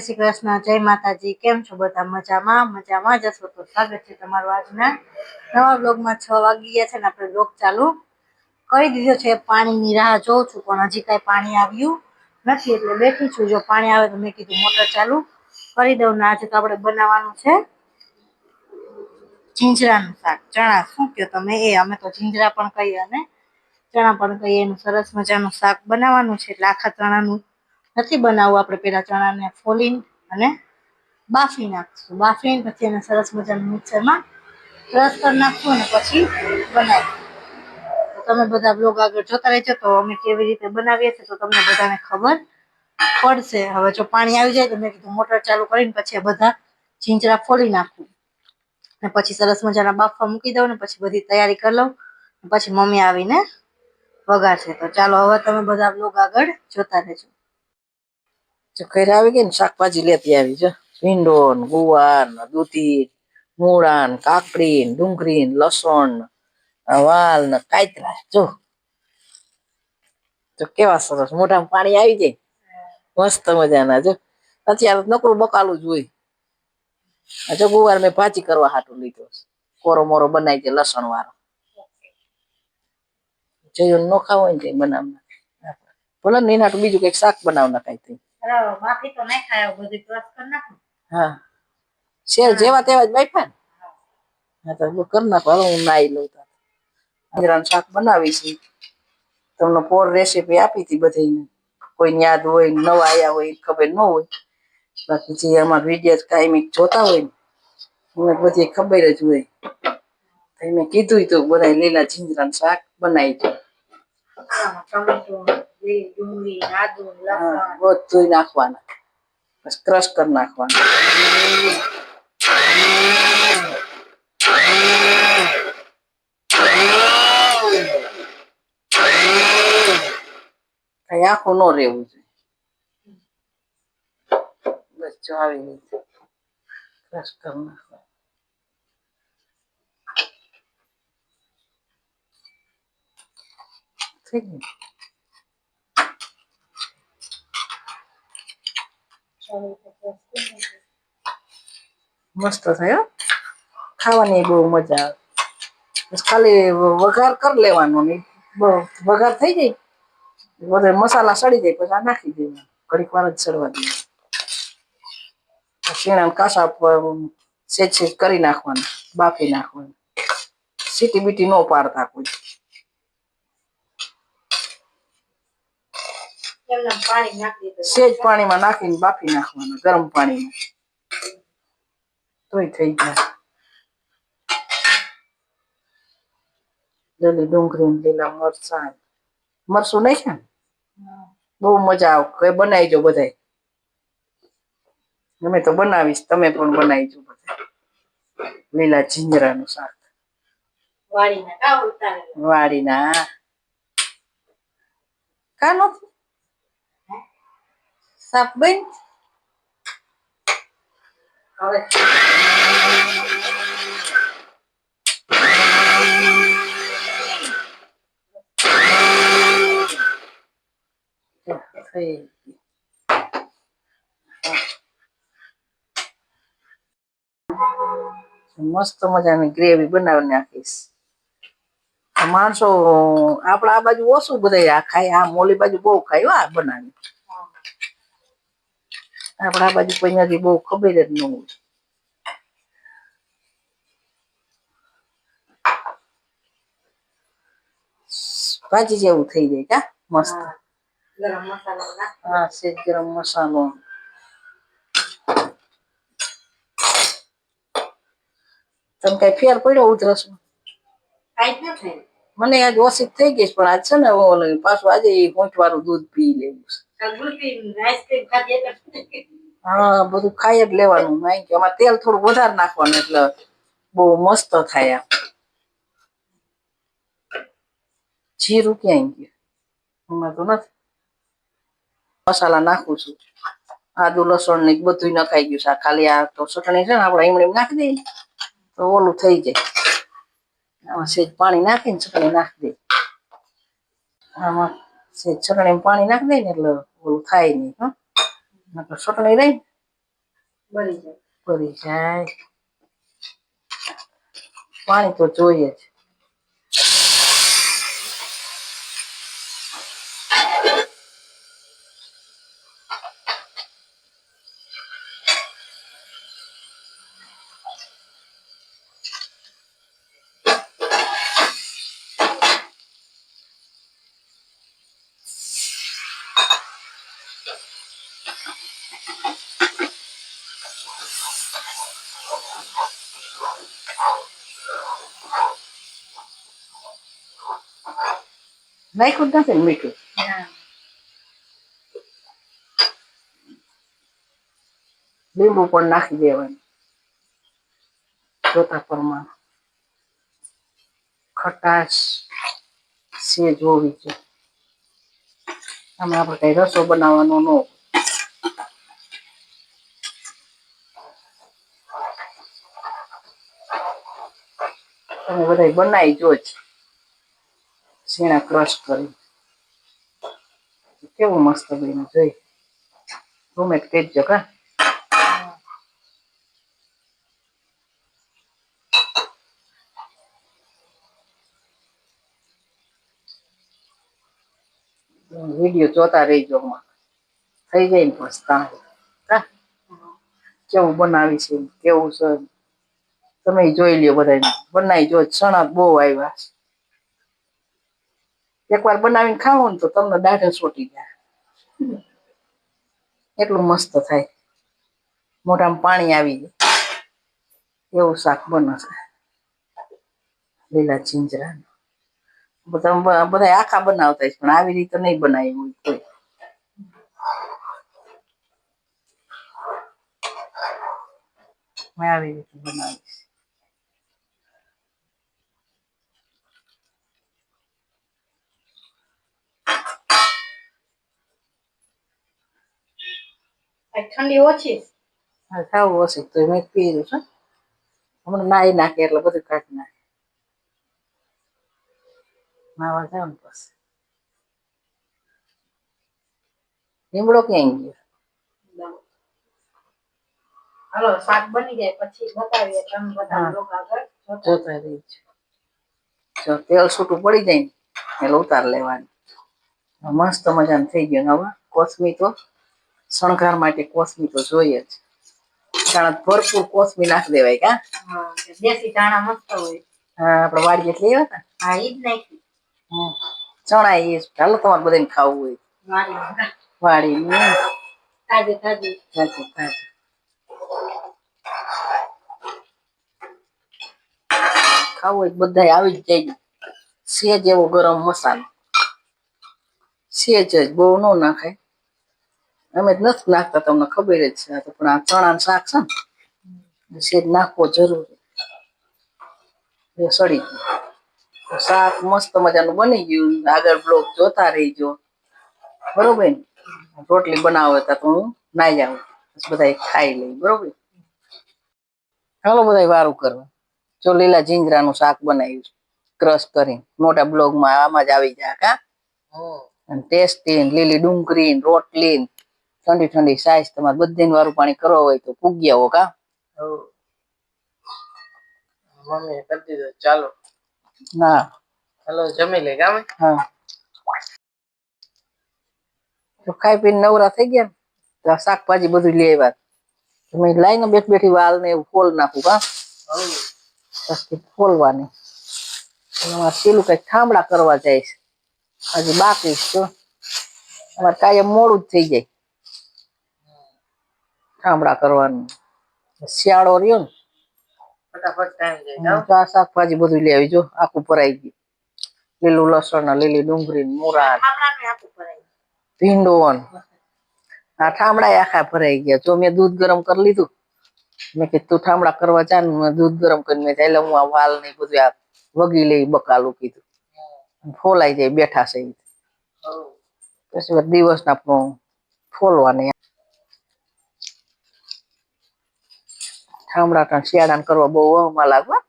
શ્રી કૃષ્ણ, જય માતાજી. કેમ છો બધા? મજામાં? મજામાં જશો તો સ્વાગત છે તમારું આજના નવા બ્લોગમાં છ વાગી ગયા છે ને આપણે બ્લોગ ચાલુ કરી દીધો છે. પાણીની રાહ જોઉં છું, પણ હજી કાંઈ પાણી આવ્યું નથી, એટલે બેઠી છું. જો પાણી આવે તો મેં કીધું મોટર ચાલુ કરી દઉં ને આજે તો આપણે બનાવવાનું છે ઝીંજરાનું શાક. ચણા, શું કહો તમે? એ અમે તો જીંજરા પણ કહીએ અને ચણા પણ કહીએ. એનું સરસ મજાનું શાક બનાવવાનું છે. એટલે આખા ચણાનું નથી બનાવવું આપણે પેલા ચણાને ફોલીને અને બાફી નાખશું. બાફીને પછી એને સરસ મજાનું મિક્સરમાં રસ કરી નાખશું અને પછી બનાવી તમે બધા બ્લોગ આગળ જોતા રહેજો. તો અમે કેવી રીતે બનાવીએ છીએ તો તમને બધાને ખબર પડશે. હવે જો પાણી આવી જાય તો મેં કીધું મોટર ચાલુ કરીને પછી બધા જીંજરા ફોડી નાખું. ને પછી સરસ મજાના બાફવા મૂકી દઉં ને પછી બધી તૈયારી કરી લઉં. પછી મમ્મી આવીને વગાડશે તો ચાલો હવે તમે બધા બ્લોગ આગળ જોતા રહેજો. ઘરે આવી ગઈ ને, શાકભાજી લેતી આવી, જો. ભીંડો ને ગુવાર દૂધી મૂળા ને કાકડી ને ડુંગળી ને લસણ વાલ ને કાયતરા જો તો કેવા સરસ, મોઢામાં પાણી આવી જાય. મસ્ત મજાના, જો. અત્યારે નકરું બકાલું જ હોય. જો ગુવાર મેં ભાજી કરવા હાટું લીધો કોરો મોરો બનાવી દે લસણ વાળો. જયું નો ખાવ ને બનાવના ભલે ને એના બીજું કંઈક શાક બનાવ નાખાય બાફી તો નહીં ખાય બધી ક્રોસ કરી નાખો. હા. શેર જેવા તેવા જ બેઠા ને? હા. તો કરી નાખો. હવે હું નાઈ લઉં તો જીરાનું શાક બનાવી છે. તમને પોર રેસીપી આપી હતી બધાને કોઈ યાદ હોય નવા આયા હોય ખબર ન હોય. બાકી જે અમારા વીડિયો કાયમિક જોતા હોય ને એને બધી ખબર જ હોય. મેં કીધું તું બધા લીલા જીંજરાનું શાક બનાવી દો બધું નાખવાના. બસ ક્રશ કરી નાખવાના. કઈ આખું ન રહેવું જોઈએ. બસ જો આવી રીતે ક્રશ કરી નાખવાનું. થઈ મસ્ત થયો ખાવાની બહુ મજા આવે. ખાલી વઘાર કરી લેવાનો વઘાર થઈ જાય. વધારે મસાલા સડી જાય, પછી આ નાખી દેવાનું. ઘડીક વાર જ સડવા દેવાનું. શીણા કાસા સેજ સેજ કરી નાખવાનું, બાફી નાખવાનું. સીટી બીટી ન પાડતા કોઈ એમને પાણી નાખી દીધું સેજ પાણીમાં નાખીને બાફી નાખવાનું ગરમ પાણીમાં. તોય થઈ જાય. લીલી ડુંગળી લીલા મરચાં. મરચું નાખ્યા ને? બહુ મજા આવે બનાવીજો બધાય. અમે તો બનાવીશ તમે પણ બનાવીજો બધા લીલા જીંજરાનું શાક. વાડીના વાડીના. કા નથી શાક બન હવે. મસ્ત મજાની ગ્રેવી બનાવી નાખીશ. માણસો આપડે આ બાજુ ઓછું બધા આ ખાય આ મોલી બાજુ બહુ ખાય હો આ બનાવી. આપડા આ બાજુ કોઈનાથી બહુ ખબર જ ન હોય. ભાજી જેવું થઈ જાય કા? મસ્ત. ગરમ મસાલો હા સેજ ગરમ મસાલો. તમે કઈ ફેર પડ્યો ઉધરસ મને આજ ઓછી થઈ ગઈ પણ આજ છે ને પાછું આજે એ વાળું દૂધ પી લેવું છે. હા, બધું ખાઈ જ લેવાનું. નહીં કે તેલ થોડું વધારે નાખવાનું, એટલે બહુ મસ્ત થાય આમ. જીરું ક્યાંય ગયું. એમાં તો મસાલા નાખું છું. આદુ, લસણ ને બધું નખાઈ ગયું છે. ખાલી આ તો ચટણી છે ને, આપણે એમણે નાખી દઈએ. તો ઓલું થઈ જાય. આમાં સેજ પાણી નાખીને ચટણી નાખી દઈએ. આમાં સેજ ચટણી પાણી નાખી દઈએ ને, એટલે ઓલું થાય નહીં હા. ચટણી રહી બળી જાય. પડી જાય. પાણી તો જોઈએ જ. નાખ્યું જ નથી મીઠું લીંબુ પણ નાખી દેવાનું જોતા પ્રમાણે ખટાશ સેજ હોવી જોઈએ આમાં આપણે કઈ રસો બનાવવાનો ન. તમે બધા બનાવી જોજ સીણા ક્રશ કરી. કેવું મસ્ત બન્યું, જોઈ. કહી કહેજો કા. વીડિયો જોતા રહીજો આમાં. થઈ જાય ને તાણ કેવું બનાવી છે કેવું છે તમે જોઈ લ્યો બધા બનાવી જો ચણા બહુ આવ્યા છે. એકવાર બનાવીને ખાવો ને તો તમને દાઢે સોટી જાય. એટલું મસ્ત થાય. મોઢામાં પાણી આવી જાય. એવું શાક બને છે. લીલા જીંજરા બધા બધા આખા બનાવતા પણ આવી રીતે નહીં બનાવી હોય કોઈ. મેં આવી રીતે બનાવીશ આ ઠંડી ઓછી હા ખાવું હશે તો મેં પીધું છે. હમણાં નાઈ નાખે એટલે બધું કાઢી નાખે. નાવા જાવ ને પછી. લીમડો ક્યાં ગયો? હાલો શાક બની જાય પછી બતાવીએ તમે બધા. લોકો આગળ. જોતા જોતા જો તેલ છૂટું પડી જાય ને એટલે ઉતાર લેવાનું. મસ્ત મજાનું થઈ ગયું હવે. કોથમી તો શણગાર માટે કોસમી તો જોઈએ જ. ચણા ભરપૂર કોસમી નાખી દેવાય કા દેશી ધાણા મસ્ત હોય. હા આપણે વાડી એટલે એવા હતા. હા ઈ જ નાખી. ચણા એ ચાલો તમારે બધાને ખાવું હોય. વાડી તાજે તાજે. તાજે સાચું ખાવું હોય બધા આવી જ જાય. સેજ એવો ગરમ મસાલો. સેજ જ બહુ ન નાખાય. અમે જ નથી નાખતા તમને ખબર જ છે તો પણ આ ચણા શાક છે ને સેજ નાખવો જરૂરી. એ સડી ગયું શાક મસ્ત મજાનું બની ગયું. આગળ બ્લોક જોતા રહીજો. બરોબર ને? રોટલી બનાવતા તો હું નાઈ જાઉં. બધા ખાઈ લઈ બરોબર? ચાલો બધા વારું કરવા. જો લીલા જીંજરાનું શાક બનાવ્યું છે ક્રશ કરીને. મોટા બ્લોગમાં આમાં જ આવી જાય કા. ટેસ્ટી લીલી ડુંગળી રોટલી ઠંડી ઠંડી સાઈઝ તમારે બધી વારું પાણી કરવા હોય તો પૂગ્યા હો કા? મમ્મી કરી દીધું. ચાલો. ના ચાલો જમી લે ગામે? હા. તો ખાઈ પીને નવરા થઈ ગયા તો શાકભાજી બધું લઈ આવ્યા. તમે લાઈને બેઠી બેઠી વાલ ને એવું ફોલ નાખું કા? પછી ફોલવાની. પેલું કઈ ઠામડા કરવા જાય છે. હજી બાકી છે. અમારે કાયમ મોડું જ થઈ જાય. ઠામડા કરવાનું. શિયાળો રહ્યો ને શાકભાજી બધું લઈ આવી જો આખું ભરાઈ ગયું. લીલું લસણ ને લીલી ડુંગળી મુરા ને ભીંડો આ ઠામડા આખા ભરાઈ ગયા. જો મેં દૂધ ગરમ કરી લીધું મેં કીધું તું ઠામડા કરવા જા ને દૂધ ગરમ કરીને મેં એટલે હું આ વાલ ને બધું આ વગી લઈ બકાલું કીધું. ફોલાઈ જાય બેઠા છે પછી દિવસ દિવસના ફોલવા ફોલવાની ઠામડા શિયાળાને કરવા બહુ વહમાં લાગવા.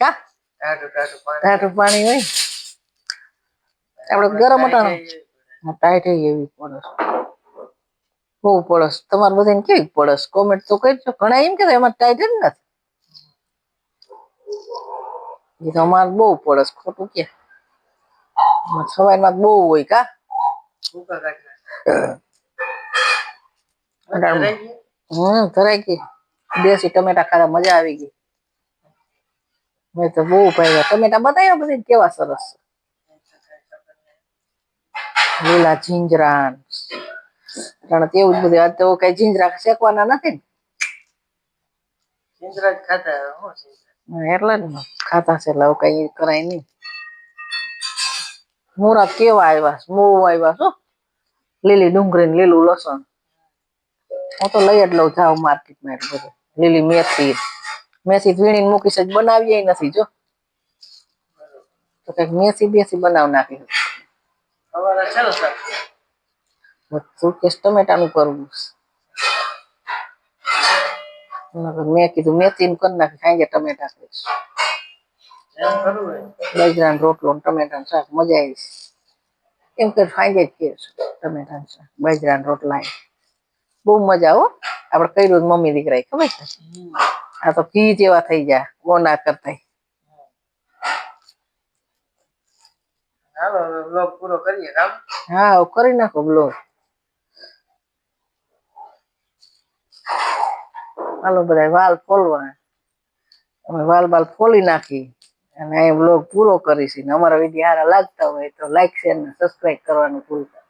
કા? ટાઢું પાણી. હોય. આપણે ગરમ અટાણું. ટાઈટ એવી પડસ. બહુ પડસ. તમારે બધાને કેવી પડસ? કોમેન્ટ તો કરજો. ઘણા એમ કે એમાં ટાઈટ જ નથી. એ તો અમારે બહુ પડસ. ખોટું કે. સવારમાં બહુ હોય કા? હમ કરાય ગઈ. દેશી ટમેટા ખાતા મજા આવી ગઈ. મેં તો બહુ ભાઈ ટમેટા બતાવ્યા બધી કેવા સરસ. લીલા જીંજરા. કારણ કે એવું જ બધું આ તો કઈ જીંજરા શેકવાના નથી જીંજરા જ ખાતા ને એટલે જ ખાતા છે એટલે હવે કઈ કરાય નહીં. મોરા કેવા આવ્યા છે? આવ્યા છો લીલી ડુંગળી ને લીલું લસણ. હું તો લઈ જ લઉં જાઉં માર્કેટમાં એટલું બધું. લીલી મેથી. મેથી વીણીને મૂકીશ જ બનાવીએ નથી જો. તો કંઈક મેથી બેસી બનાવ નાખી. બધું કેસ ટમેટાનું કરવું મેં કીધું મેથી કરી નાખી ખાઈ ટમેટા કરીશ. બાજરાનો રોટલો ને ટમેટાનું શાક મજા આવી એમ કે ખાઈ જ કે ટમેટાનું શાક બાજરાના રોટલા. બહુ મજા હો. આપણે કઈ રોજ મમ્મી દીકરા ખબર છે? આ તો ઘી જેવા થઈ જાય ઓના કરતા હા કરી નાખો બ્લોગ હાલો બધા વાલ ફોલવા અમે વાલ બાલ ફોલી નાખી અને અહીં બ્લોગ પૂરો કરીશી. અમારા વીડિયો હારા લાગતા હોય તો લાઈક શેર ને સબસ્ક્રાઈબ કરવાનું ભૂલતા.